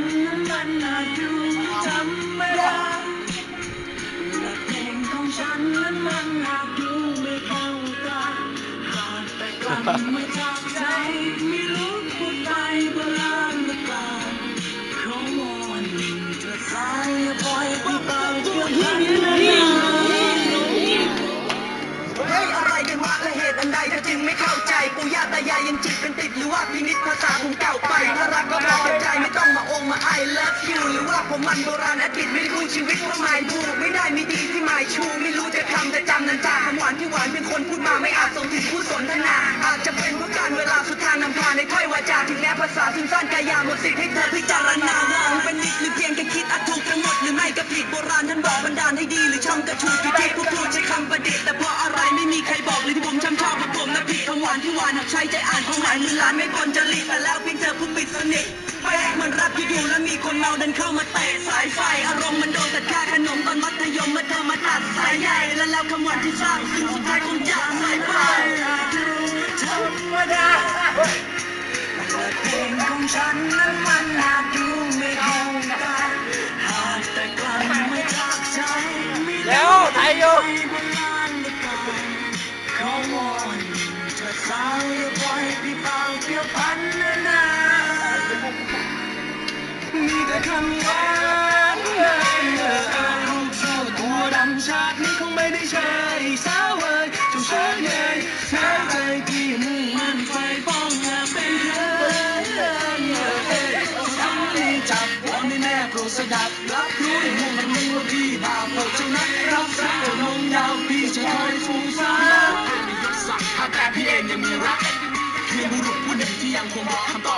นนั้นมันอาดูธรรมดาและเพลงของฉันนั้นมันอาดูไม่เข้าตาหากแต่กลั่นมาจากใจไม่รู้พูดไปโบราณหรือเปล่าเขาวอนเธอสายปล่อยพี่ไปเพื่อพันนาเฮ้ยอะไรกันวะและเหตุอันใดถ้าจึงไม่เข้าใจปู่ย่าตายายยังจิตกันติดหรือว่าพินิจภาษาผมเก่าไปถ้ารักก็พอใจ มมันโบราณอดีตไม่ได้ชีวิตว่าหมายถูกไม่ได้มีดีที่หมายชู ไม่รู้จะทำแต่จำนันจาคำหวานที่หวานเป็นคนพูดมาไม่อาจส่งถึงผู้สนทนา อาจจะเป็นเพราะการเวลาสุดทางนำพาในถ้อยวาจาถึงแม้ภาษาสิ้นสั้นกายาหมดสิทธิ์ให้เธอพิจารณามองเป็นนิดหรือเพียงแค่คิดอาจถูกทั้งหมดหรือไม่ก็ผิดโบราณท่านบอกบันดาลให้ดีหรือช่องกระชูที่ที่ผู้พูดใช้คำประดิษฐ์แต่เพราะอะไรไม่มีใครบอกเลยที่ผมช่ำชอบกับผมนะผิดคำหวานที่หวานหากใช้ใจอ่านความหมายมือล้านไม่ปนจริตแต่แล้วเพียงเธอผู้ปิดสนิท อยู่แล้วมีคนเมาเดินเข้ามาเตะสายไฟ อารมณ์มันโดนตัดค่าขนมตอนมัธยมมื่อเธอมาตัดสายใยและแล้วคำหวานที่สร้างขึ้นสุดท้ายคงจะสายไปธรรมดาแต่เพลงของฉันนั้นมันอาจดูไม่เข้าตาหากแต่กลั่นมาจากใจไม่แล้รู้วไทยอยู่ใจโบราณหรือเปล่าเขาวอนเธอสาวอย่าปล่อยพี่เปล่าเปลี่ยวพันนานา มีแต่คำหวานลูกโซ่ตัวดำชาตินี้คงไม่ได้ใช่สาวเอ้ยจงเชื่อใยเชื่ใจที่มุ่งมั่นไฟป้องอยากเป็นเธอเธอทำให้จับวอนให้แม่โปรดสดับรับรู้ให้มุ่งมันมุ่งว่าพี่บาปเปิดเจ้านักรับสักแต่ลงยาวพี่จะคอยฟูฟ้ามียศศักดิ์ถ้าแต่พี่เองยังมีรักเพียงบุรุษผู้หนึ่งที่ยังคงรอคำตอบ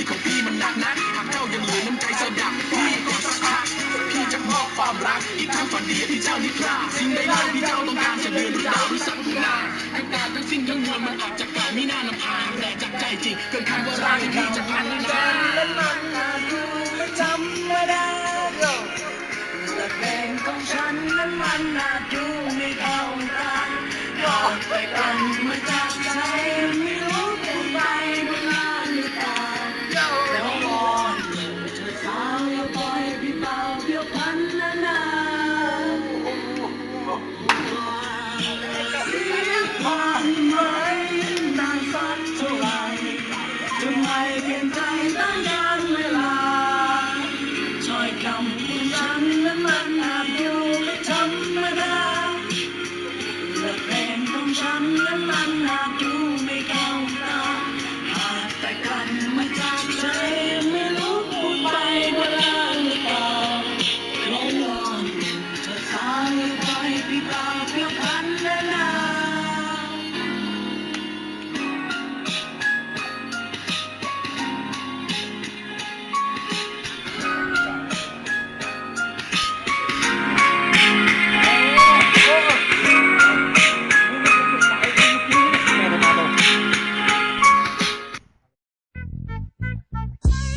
แต่วลีของพี่มันหนักนะหากเจ้ายังเหลือน้ำใจสดับพี่ก็สักพักพี่จะมอบความรักอีกทั้งฝันดีที่เจ้านิพพาสิ่งใดเลยที่เจ้าต้องการจะเดินหรือดาวหรือสักทุกนาทั้งการทั้งสิ้นทั้งมวลมันออกจากกายไม่น่านำพาแต่จากใจจริงเกินคำว่ารักที่พี่จะพันนาและมันอาจดูไม่ธรรมดาและเพลงของฉันนั้นมันอาจดู กัน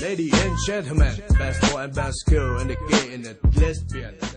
Ladies and gentlemen, best boy and best girl in the gay and the lesbian.